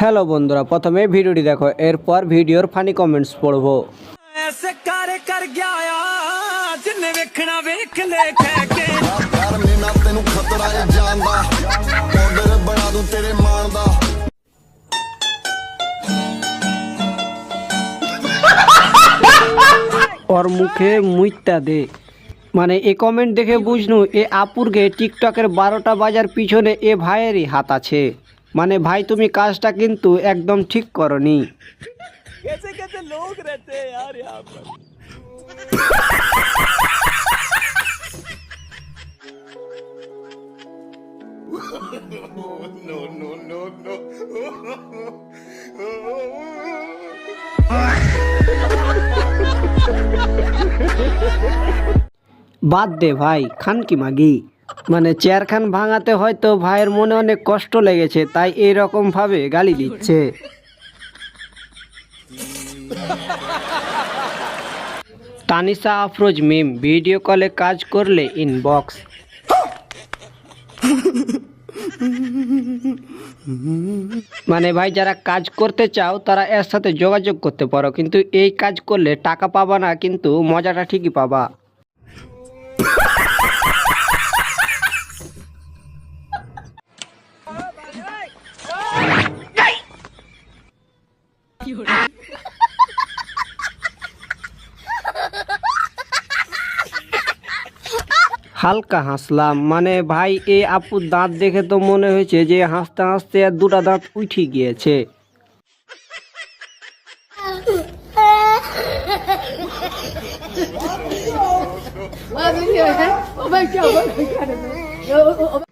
Hello বন্ধুরা প্রথমে ভিডিওটি দেখো এরপর ভিডিওর ফানি কমেন্টস পড়ব। ওর মুখে মুইতা দে মানে এ কমেন্ট দেখে বুঝনু এ আপুরকে টিকটকের বারোটা বাজার পিছনে এ ভাইয়েরই হাত আছে মানে ভাই তুমি কাজটা কিন্তু একদম ঠিক করনি। বাদ দে ভাই খান কি মাগি। মানে চেয়ার খান ভাঙাতে হয়তো ভাইয়ের মনে অনেক কষ্ট লেগেছে, তাই এইরকম ভাবে গালি দিচ্ছে। তানিশা আফরোজ মিম, ভিডিও কলে কাজ করলে ইনবক্স। মানে ভাই, যারা কাজ করতে চাও, তারা এর সাথে যোগাযোগ করতে পারো, কিন্তু এই কাজ করলে টাকা পাবা না, কিন্তু মজাটা ঠিকই পাবা। হালকা হাসলাম মানে ভাই এই আপুর দাঁত দেখে তো মনে হয়েছে যে হাসতে হাসতে আর দুটা দাঁত উঠে গিয়েছে Oh